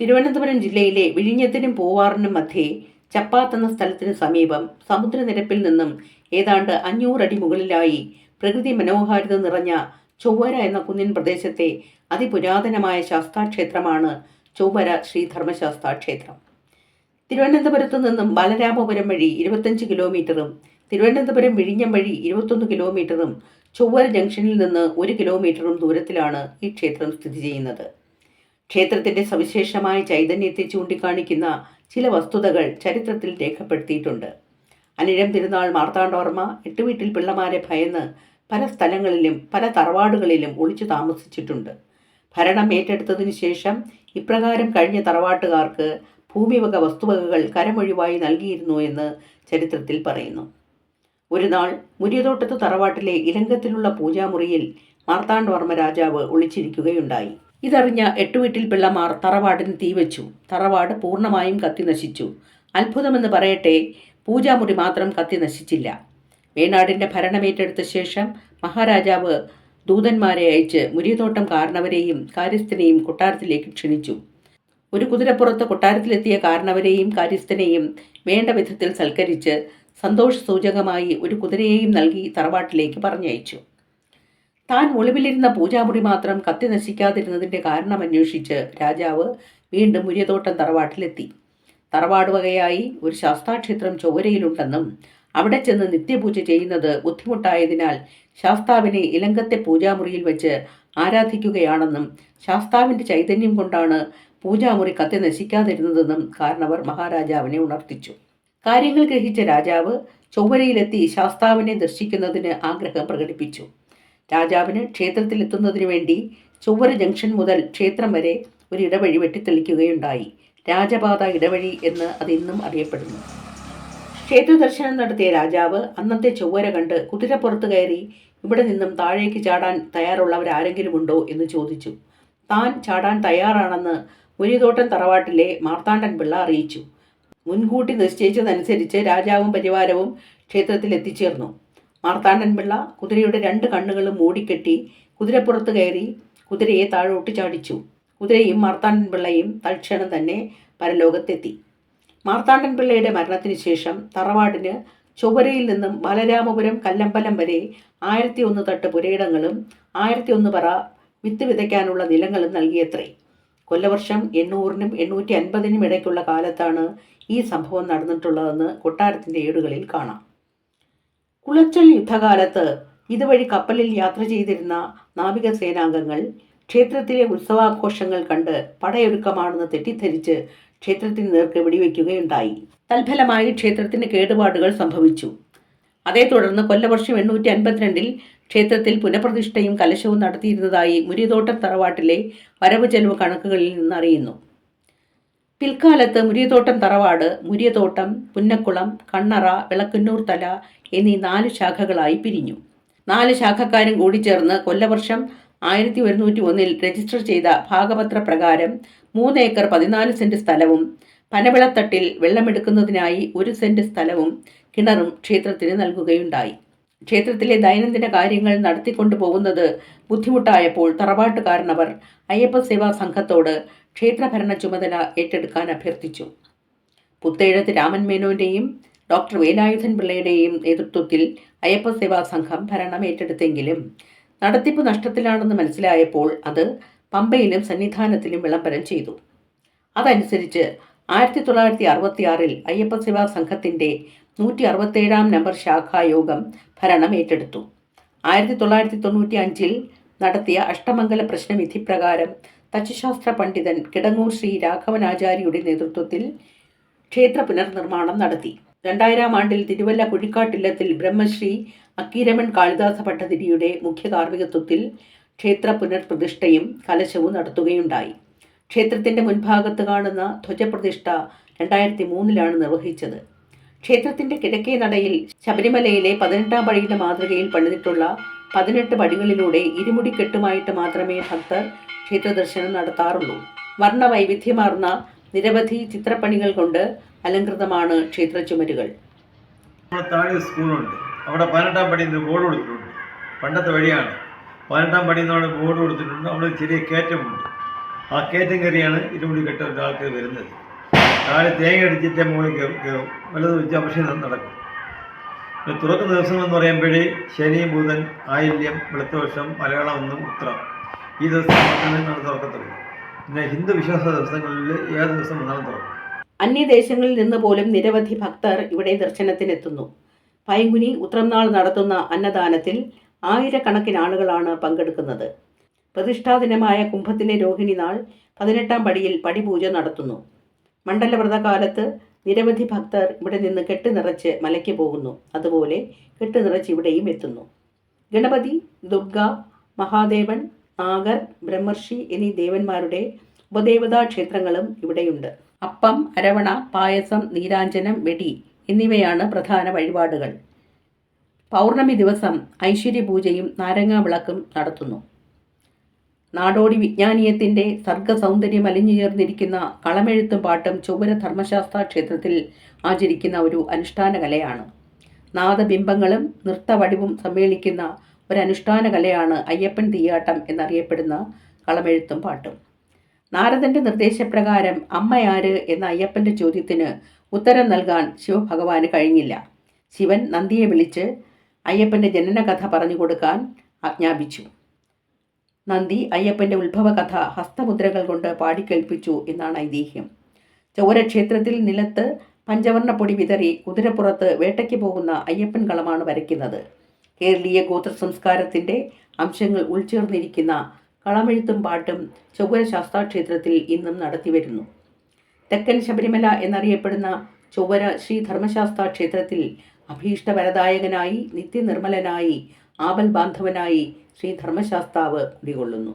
തിരുവനന്തപുരം ജില്ലയിലെ വിഴിഞ്ഞത്തിനും പൂവാറിനും മധ്യേ ചപ്പാത്ത് എന്ന സ്ഥലത്തിന് സമീപം സമുദ്രനിരപ്പിൽ നിന്നും ഏതാണ്ട് അഞ്ഞൂറടി മുകളിലായി പ്രകൃതി മനോഹാരിത നിറഞ്ഞ ചൊവ്വര എന്ന കുന്നിൻ പ്രദേശത്തെ അതിപുരാതനമായ ശാസ്താക്ഷേത്രമാണ് ചൊവ്വര ശ്രീ ക്ഷേത്രം തിരുവനന്തപുരത്തു നിന്നും ബാലരാമപുരം വഴി ഇരുപത്തഞ്ച് കിലോമീറ്ററും തിരുവനന്തപുരം വിഴിഞ്ഞം വഴി ഇരുപത്തൊന്ന് കിലോമീറ്ററും ചൊവ്വര ജംഗ്ഷനിൽ നിന്ന് ഒരു കിലോമീറ്ററും ദൂരത്തിലാണ് ഈ ക്ഷേത്രം സ്ഥിതി ചെയ്യുന്നത്. ക്ഷേത്രത്തിന്റെ സവിശേഷമായ ചൈതന്യത്തെ ചൂണ്ടിക്കാണിക്കുന്ന ചില വസ്തുതകൾ ചരിത്രത്തിൽ രേഖപ്പെടുത്തിയിട്ടുണ്ട്. അനിഴം തിരുനാൾ മാർത്താണ്ഡവർമ്മ എട്ടുവീട്ടിൽ പിള്ളമാരെ ഭയന്ന് പല സ്ഥലങ്ങളിലും പല തറവാടുകളിലും ഒളിച്ചു താമസിച്ചിട്ടുണ്ട്. ഭരണം ഏറ്റെടുത്തതിനു ശേഷം ഇപ്രകാരം കഴിഞ്ഞ തറവാട്ടുകാർക്ക് ഭൂമിവക വസ്തുവകകൾ കരമൊഴിവായി നൽകിയിരുന്നു എന്ന് ചരിത്രത്തിൽ പറയുന്നു. ഒരു നാൾ മുരിയതോട്ടത്ത് തറവാട്ടിലെ ഇലങ്കത്തിലുള്ള പൂജാമുറിയിൽ മാർത്താണ്ഡവർമ്മ രാജാവ് ഒളിച്ചിരിക്കുകയുണ്ടായി. ഇതറിഞ്ഞ എട്ടുവീട്ടിൽ പിള്ളമാർ തറവാടിന് തീവച്ചു തറവാട് പൂർണമായും കത്തി നശിച്ചു. അത്ഭുതമെന്ന് പറയട്ടെ പൂജാമുറി മാത്രം കത്തി നശിച്ചില്ല. വേണാടിന്റെ ഭരണമേറ്റെടുത്ത ശേഷം മഹാരാജാവ് ദൂതന്മാരെ അയച്ച് മുരിയതോട്ടം കാരണവരെയും കാര്യസ്ഥനെയും കൊട്ടാരത്തിലേക്ക് ക്ഷണിച്ചു. ഒരു കുതിരപ്പുറത്ത് കൊട്ടാരത്തിലെത്തിയ കാരണവരെയും കാര്യസ്ഥനെയും വേണ്ട വിധത്തിൽ സൽക്കരിച്ച് സന്തോഷസൂചകമായി ഒരു കുതിരയെയും നൽകി തറവാട്ടിലേക്ക് പറഞ്ഞയച്ചു. താൻ ഒളിവിലിരുന്ന പൂജാമുറി മാത്രം കത്തി നശിക്കാതിരുന്നതിന്റെ കാരണം അന്വേഷിച്ച് രാജാവ് വീണ്ടും മുരിയതോട്ടം തറവാട്ടിലെത്തി. തറവാട് വകയായി ഒരു ശാസ്താക്ഷേത്രം ചൊവ്വരയിലുണ്ടെന്നും അവിടെ ചെന്ന് നിത്യപൂജ ചെയ്യുന്നത് ബുദ്ധിമുട്ടായതിനാൽ ശാസ്താവിനെ ഇലങ്കത്തെ പൂജാമുറിയിൽ വെച്ച് ആരാധിക്കുകയാണെന്നും ശാസ്താവിന്റെ ചൈതന്യം കൊണ്ടാണ് പൂജാമുറി കത്തി നശിക്കാതിരുന്നതെന്നും കാരണവർ മഹാരാജാവിനെ ഉണർത്തിച്ചു. കാര്യങ്ങൾ ഗ്രഹിച്ച രാജാവ് ചൊവ്വരയിലെത്തി ശാസ്താവിനെ ദർശിക്കുന്നതിന് ആഗ്രഹം പ്രകടിപ്പിച്ചു. രാജാവിന് ക്ഷേത്രത്തിലെത്തുന്നതിനു വേണ്ടി ചൊവ്വര ജംഗ്ഷൻ മുതൽ ക്ഷേത്രം വരെ ഒരു ഇടവഴി വെട്ടിത്തെളിക്കുകയുണ്ടായി. രാജപാത ഇടവഴി എന്ന് അതിന്നും അറിയപ്പെടുന്നു. ക്ഷേത്ര ദർശനം നടത്തിയ രാജാവ് അന്നത്തെ ചൊവ്വര കണ്ട് കുതിരപ്പുറത്ത് കയറി ഇവിടെ നിന്നും താഴേക്ക് ചാടാൻ തയ്യാറുള്ളവരാരെങ്കിലും ഉണ്ടോ എന്ന് ചോദിച്ചു. താൻ ചാടാൻ തയ്യാറാണെന്ന് മുരിതോട്ടം തറവാട്ടിലെ മാർത്താണ്ഡൻ പിള്ള അറിയിച്ചു. മുൻകൂട്ടി നിശ്ചയിച്ചതനുസരിച്ച് രാജാവും പരിവാരവും ക്ഷേത്രത്തിൽ എത്തിച്ചേർന്നു. മാർത്താണ്ഡൻ പിള്ള കുതിരയുടെ രണ്ട് കണ്ണുകളും മൂടിക്കെട്ടി കുതിരപ്പുറത്ത് കയറി കുതിരയെ താഴോട്ട് ചാടിച്ചു. കുതിരയും മാർത്താണ്ഡൻ പിള്ളയും തൽക്ഷണം തന്നെ പരലോകത്തെത്തി. മാർത്താണ്ഡൻ പിള്ളയുടെ മരണത്തിന് ശേഷം തറവാടിന് ചൊവ്വരയിൽ നിന്നും ബാലരാമപുരം കല്ലമ്പലം വരെ ആയിരത്തി ഒന്ന് തട്ട് പുരയിടങ്ങളും ആയിരത്തി ഒന്ന് പറ വിത്ത് വിതയ്ക്കാനുള്ള നിലങ്ങളും നൽകിയത്രേ. കൊല്ലവർഷം എണ്ണൂറിനും എണ്ണൂറ്റി അൻപതിനും ഇടയ്ക്കുള്ള കാലത്താണ് ഈ സംഭവം നടന്നിട്ടുള്ളതെന്ന് കൊട്ടാരത്തിന്റെ ഏടുകളിൽ കാണാം. കുളച്ചൽ യുദ്ധകാലത്ത് ഇതുവഴി കപ്പലിൽ യാത്ര ചെയ്തിരുന്ന നാവികസേനാംഗങ്ങൾ ക്ഷേത്രത്തിലെ ഉത്സവാഘോഷങ്ങൾ കണ്ട് പടയൊരുക്കമാണെന്ന് തെറ്റിദ്ധരിച്ച് ക്ഷേത്രത്തിന് നേർക്ക് വെടിവെക്കുകയുണ്ടായി. തൽഫലമായി ക്ഷേത്രത്തിന് കേടുപാടുകൾ സംഭവിച്ചു. അതേ തുടർന്ന് കൊല്ലവർഷം എണ്ണൂറ്റി അൻപത്തിരണ്ടിൽ ക്ഷേത്രത്തിൽ പുനഃപ്രതിഷ്ഠയും കലശവും നടത്തിയിരുന്നതായി മുരിതോട്ടം തറവാട്ടിലെ വരവ് ചെലവ് കണക്കുകളിൽ നിന്ന് അറിയുന്നു. പിൽക്കാലത്ത് മുരിയത്തോട്ടം തറവാട് മുരിയത്തോട്ടം പുന്നക്കുളം കണ്ണറ വിളക്കുന്നൂർ തല എന്നീ നാല് ശാഖകളായി പിരിഞ്ഞു. നാല് ശാഖക്കാരും കൂടി ചേർന്ന് കൊല്ലവർഷം ആയിരത്തി ഒരുന്നൂറ്റി ഒന്നിൽ രജിസ്റ്റർ ചെയ്ത ഭാഗപത്ര പ്രകാരം മൂന്ന് ഏക്കർ പതിനാല് സെന്റ് സ്ഥലവും പനവിളത്തട്ടിൽ വെള്ളമെടുക്കുന്നതിനായി ഒരു സെന്റ് സ്ഥലവും കിണറും ക്ഷേത്രത്തിന് നൽകുകയുണ്ടായി. ക്ഷേത്രത്തിലെ ദൈനംദിന കാര്യങ്ങൾ നടത്തിക്കൊണ്ടു പോകുന്നത് ബുദ്ധിമുട്ടായപ്പോൾ തറവാട്ടുകാരനവർ അയ്യപ്പ സേവാ സംഘത്തോട് ക്ഷേത്രഭരണ ചുമതല ഏറ്റെടുക്കാൻ അഭ്യർത്ഥിച്ചു. പുത്തേഴത്ത് രാമൻ മേനോന്റെയും ഡോക്ടർ വേലായുധൻ പിള്ളയുടെയും നേതൃത്വത്തിൽ അയ്യപ്പ സേവാ സംഘം ഭരണം ഏറ്റെടുത്തെങ്കിലും നടത്തിപ്പ് നഷ്ടത്തിലാണെന്ന് മനസ്സിലായപ്പോൾ അത് പമ്പയിലും സന്നിധാനത്തിലും വിളംബരം ചെയ്തു. അതനുസരിച്ച് ആയിരത്തി തൊള്ളായിരത്തി അറുപത്തി ആറിൽ അയ്യപ്പ സേവാ സംഘത്തിന്റെ നൂറ്റി അറുപത്തേഴാം നമ്പർ ശാഖായോഗം ഭരണം ഏറ്റെടുത്തു. ആയിരത്തി തൊള്ളായിരത്തി തൊണ്ണൂറ്റി അഞ്ചിൽ നടത്തിയ അഷ്ടമംഗല പ്രശ്നവിധി പ്രകാരം തച്ചുശാസ്ത്ര പണ്ഡിതൻ കിടങ്ങൂർ ശ്രീ രാഘവനാചാര്യയുടെ നേതൃത്വത്തിൽ ക്ഷേത്ര പുനർനിർമ്മാണം നടത്തി. രണ്ടായിരം ആണ്ടിൽ തിരുവല്ല കുഴിക്കാട്ടില്ലത്തിൽ ബ്രഹ്മശ്രീ അക്കീരമൺ കാളിദാസ ഭട്ടതിരിയുടെ മുഖ്യ കാർമ്മികത്വത്തിൽ ക്ഷേത്ര പുനർപ്രതിഷ്ഠയും കലശവും നടത്തുകയുണ്ടായി. ക്ഷേത്രത്തിന്റെ മുൻഭാഗത്ത് കാണുന്ന ധ്വജപ്രതിഷ്ഠ രണ്ടായിരത്തി മൂന്നിലാണ് നിർവഹിച്ചത്. ക്ഷേത്രത്തിന്റെ കിഴക്കേ നടയിൽ ശബരിമലയിലെ പതിനെട്ടാം പടിയുടെ മാതൃകയിൽ പണിതിട്ടുള്ള പതിനെട്ട് പടികളിലൂടെ ഇരുമുടിക്കെട്ടുമായിട്ട് മാത്രമേ ഭക്തർ ക്ഷേത്രദർശനം നടത്താറുള്ളൂ. വർണവൈവിധ്യമാർന്ന നിരവധി ചിത്രപ്പണികൾ കൊണ്ട് അലങ്കൃതമാണ് ക്ഷേത്ര ചുമരുകൾ അവിടെ പതിനെട്ടാം പടി ബോർഡ് കൊടുത്തിട്ടുണ്ട്. പണ്ടത്തെ വഴിയാണ്. പതിനെട്ടാം പടി എന്നവിടെ ബോർഡ് കൊടുത്തിട്ടുണ്ട്. അവിടെ ചെറിയ കയറ്റമുണ്ട് ആ കയറ്റം കയറിയാണ് ഇരുമുടി കെട്ട ഒരാൾക്ക് വരുന്നത്. താഴെ തേങ്ങ അടിച്ചിട്ട് മുകളിൽ കയറും വലത് വെച്ച് നടക്കും. തുറക്കുന്ന ദിവസങ്ങൾ എന്ന് പറയുമ്പോഴേ ശനി ബുധൻ ആയില്യം വെളുത്തവർഷം മലയാളം ഒന്നും ഉത്രം. ഈ ദിവസം മാത്രമേ തുറക്കത്തുള്ളൂ. പിന്നെ ഹിന്ദു വിശ്വാസ ദിവസങ്ങളിൽ ഏത് ദിവസം വന്നാലും തുറക്കും. അന്യദേശങ്ങളിൽ നിന്ന് പോലും നിരവധി ഭക്തർ ഇവിടെ ദർശനത്തിനെത്തുന്നു. പൈങ്കുനി ഉത്രംനാൾ നടത്തുന്ന അന്നദാനത്തിൽ ആയിരക്കണക്കിന് ആളുകളാണ് പങ്കെടുക്കുന്നത്. പ്രതിഷ്ഠാദിനമായ കുംഭത്തിലെ രോഹിണി നാൾ പതിനെട്ടാം പടിയിൽ പടിപൂജ നടത്തുന്നു. മണ്ഡലവ്രതകാലത്ത് നിരവധി ഭക്തർ ഇവിടെ നിന്ന് കെട്ട് നിറച്ച് മലയ്ക്ക് പോകുന്നു. അതുപോലെ കെട്ട് നിറച്ച് ഇവിടെയും എത്തുന്നു. ഗണപതി ദുർഗ മഹാദേവൻ നാഗർ ബ്രഹ്മർഷി എന്നീ ദേവന്മാരുടെ ഉപദേവതാ ക്ഷേത്രങ്ങളും ഇവിടെയുണ്ട്. അപ്പം അരവണ പായസം നീരാഞ്ജനം വെടി എന്നിവയാണ് പ്രധാന വഴിപാടുകൾ. പൗർണമി ദിവസം ഐശ്വര്യപൂജയും നാരങ്ങാ വിളക്കും നടത്തുന്നു. നാടോടി വിജ്ഞാനീയത്തിന്റെ സർഗസൗന്ദര്യം അലിഞ്ഞു ചേർന്നിരിക്കുന്ന കളമെഴുത്തും പാട്ടും ചൊവ്വര ധർമ്മശാസ്ത്ര ക്ഷേത്രത്തിൽ ആചരിക്കുന്ന ഒരു അനുഷ്ഠാന കലയാണ് നാദബിംബങ്ങളും നൃത്തവടിവും സമ്മേളിക്കുന്ന ഒരു അനുഷ്ഠാന കലയാണ് അയ്യപ്പൻ തീയാട്ടം എന്നറിയപ്പെടുന്ന കളമെഴുത്തും പാട്ടും. നാരദന്റെ നിർദ്ദേശപ്രകാരം അമ്മയാര് എന്ന അയ്യപ്പന്റെ ചോദ്യത്തിന് ഉത്തരം നൽകാൻ ശിവഭഗവാന് കഴിഞ്ഞില്ല. ശിവൻ നന്ദിയെ വിളിച്ച് അയ്യപ്പന്റെ ജനനകഥ പറഞ്ഞു കൊടുക്കാൻ ആജ്ഞാപിച്ചു. നന്ദി. അയ്യപ്പന്റെ ഉത്ഭവകഥ ഹസ്തമുദ്രകൾ കൊണ്ട് പാടിക്കേൾപ്പിച്ചു എന്നാണ് ഐതിഹ്യം. ചൗരക്ഷേത്രത്തിൽ നിലത്ത് പഞ്ചവർണ പൊടി വിതറി കുതിരപ്പുറത്ത് വേട്ടയ്ക്ക് പോകുന്ന അയ്യപ്പൻ കളമാണ് വരയ്ക്കുന്നത്. കേരളീയ ഗോത്ര സംസ്കാരത്തിന്റെ അംശങ്ങൾ ഉൾച്ചേർന്നിരിക്കുന്ന കളമെഴുത്തും പാട്ടും ചൊവ്വര ശാസ്താക്ഷേത്രത്തിൽ ഇന്നും നടത്തിവരുന്നു. തെക്കൻ ശബരിമല എന്നറിയപ്പെടുന്ന ചൊവ്വര ശ്രീ ധർമ്മശാസ്ത്ര ക്ഷേത്രത്തിൽ അഭീഷ്ടവരദായകനായി നിത്യനിർമ്മലനായി ആപൽ ബാന്ധവനായി ശ്രീ ധർമ്മശാസ്താവ് കുടികൊള്ളുന്നു